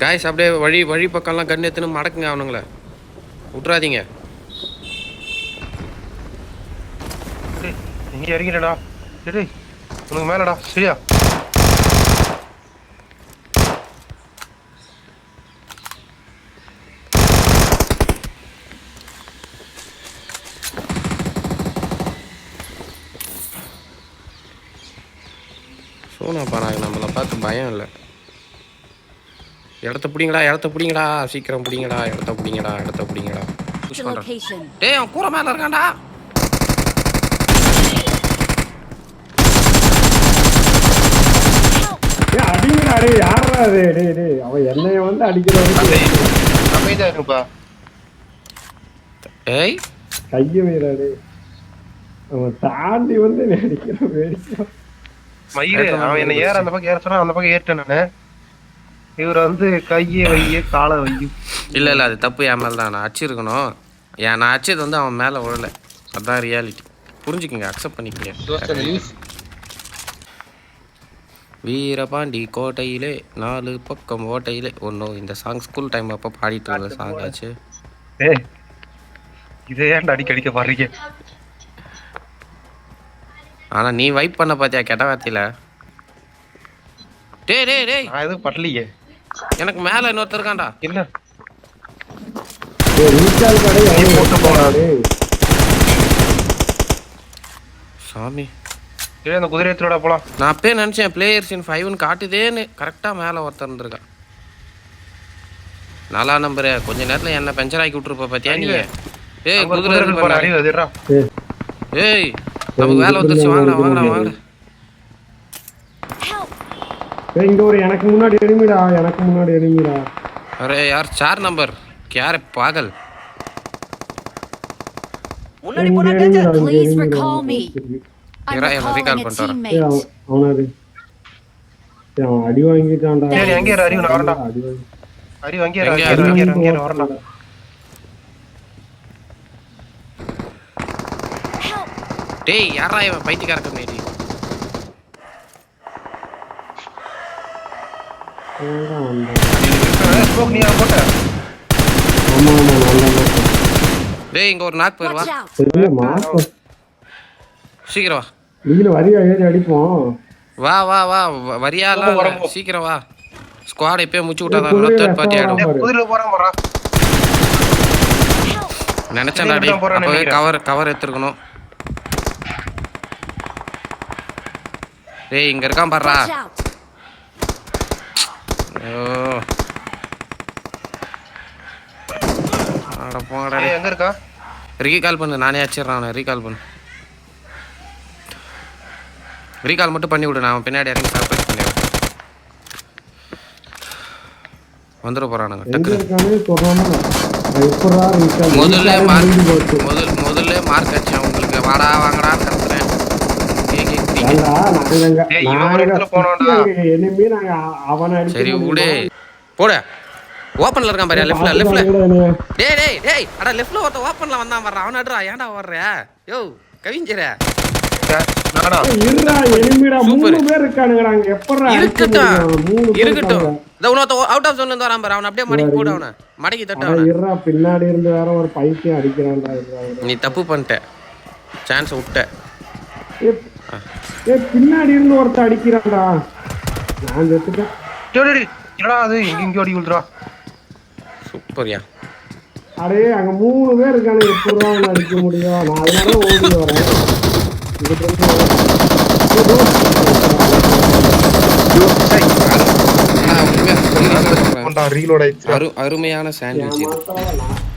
Guys அப்படியே வழி வழி பக்கம்லாம் கண்ணு எடுத்துன்னு மடக்குங்க அவனுங்கள. விட்றாதீங்க இங்க இறங்கிடா டேய் உனக்கு மேலடா. சரியா? சோனாப்பா நாங்கள் நம்மளை பார்த்து பயம் இல்லை. இடத்த பிடிங்கடா இடத்த பிடிங்கடா சீக்கிரம் பிடிங்கடா இடத்த பிடிங்கடா இடத்த பிடிங்கடா. டேய் அவன் கூரை மேலே இருக்கான்டா. டேய் யாரா அது டேய் டேய் அவன் என்னைய வந்து அடிக்கிறவனுக்கு அமைதியா இருப்பா. ஏய். கைய வைடா டேய். அவன் தாண்டி வந்து என்னை அடிக்கிறான் வேடிக்கை அவன் என்ன ஏற அந்த பக்கம் ஏற சொன்னா அந்த பக்கம் ஏறிட்டேன் நானு. இவர் வந்து கையை வைய காலை வையும் இல்லை இல்லை அது தப்பு என் மேலே தான் நான் அடிச்சிருக்கணும். ஏன் நான் அடிச்சது வந்து அவன் மேலே விழல. அதான் ரியாலிட்டி புரிஞ்சுக்கங்க அக்செப்ட் பண்ணிக்கங்க. வீரபாண்டி கோட்டையிலே நாலு பக்கம் ஓட்டையிலே. ஒன்றும் இந்த சாங் ஸ்கூல் டைம் அப்போ பாடிட்டு இருந்த சாங் ஆச்சு. இதை ஏன்டா அடிக்க அடிக்க பாடுறீங்க? ஆனால் நீ வைப் பண்ண பார்த்தியா கெட்ட வார்த்தையில? டேய் டேய் டேய். நான் எதுவும் படலையே எனக்கு மேலே இன்னொருத்தர் இருக்கான்டா. இல்ல. ரீசார்ஜ் கடை நீ போட்டு போடா. டேய் சாமி. சரி அந்த குதிரை எடுத்துடா போலாம். நான் அப்பயே நினச்சேன் பிளேயர்ஸ் இன் ஃபைவ்னு காட்டுதேன்னு கரெக்டாக மேலே ஒருத்தர் இருந்திருக்கான் நாலா நம்பரு கொஞ்ச நேரத்தில் என்ன பெஞ்சர் ஆக்கி விட்டுருப்ப பார்த்தியா நீ? ஏய் குதிரை இருக்கு பாரு. ஏய், நமக்கு வேலை வந்துருச்சு. வாங்கடா வாங்கடா வாங்கடா. இங்க ஒரு எனக்கு முன்னாடி எனிமிடா எனக்கு முன்னாடி எழுமிடா அரே யார்? Sir number. யார்? பாகல். முன்னாடி போனா கேட்க அடி வாங்கிட்டான்டா. அங்கே இரு அறிவு நான் அங்கே டேய் யாரா இவன் பைத்தியக்காரன் நேடி டேய் இங்க ஒரு நாக் போயிரு வா. Watch out! தெரியல மாசம் சீக்கிரம் வா. நீங்க வரியா ஏறி அடிப்போம். வா வா வா. வரியாலாம் இல்ல. சீக்கிரம் வா. ஸ்குவாட் இப்பயே முச்சு தேர்ட் பார்ட்டி ஆயிடும். போறான் நினைச்சேன்டா டேய் தான் அப்பவே நினைக்கிறேன். கவர் கவர் எடுத்துருக்கணும். டேய் இங்க இருக்கான்! ஐயோ அட போங்கடா. எங்க இருக்கா? ரீகால் பண்ணு நானே அடிச்சிடுறேன் அவனை. ரீகால் பண்ணு. ரீகால் மட்டும் பண்ணி விடு நான் பின்னாடி இறங்கி பண்ணிடுறேன். வந்துட போறானுங்க டக்கு முதல்ல மார்க் முதல்ல மார்க் அடிச்சேன் உங்களுக்கு வாடா வாங்கடா கத்துறேன் கேக்குறீங்க ஏன்டா, நாங்க அங்க- ஏய், இவன் ஒரு நாங்க இடத்துல போனோம்டா. சுத்தி அங்க enemy, நாங்க அவனை அடிக்க சரி விடு? போட. ஓப்பன்ல இருக்கான் பாரு லெஃப்ட்ல லெஃப்ட்ல. டேய் டேய் டேய். அட லெஃப்ட்ல ஒருத்த ஓப்பன்ல வந்தான் வர்றான் அவன் அடுறா ஏன்டா வர்ற யோ இருடா, பின்னாடி இருந்து வேற ஒரு பைத்தியம் அடிக்கிறான்டா. நீ தப்பு பண்ணிட்ட. சான்ஸ் விட்ட. ஏய், ஏய், பின்னாடி இருந்து ஒருத்தன் அடிக்கிறான்டா. நான் செத்துட்டேன். டேய், என்னடா அது? இங்க இங்க ஓடி விழுதுடா சூப்பர்யா. அடே அங்க மூணு பேர் இருக்கானுங்க எப்படிடா அவனை அடிக்க முடியும்? நான் அதனால ஓடி வரேன். அருமையான சாண்ட்விச் இது. நான்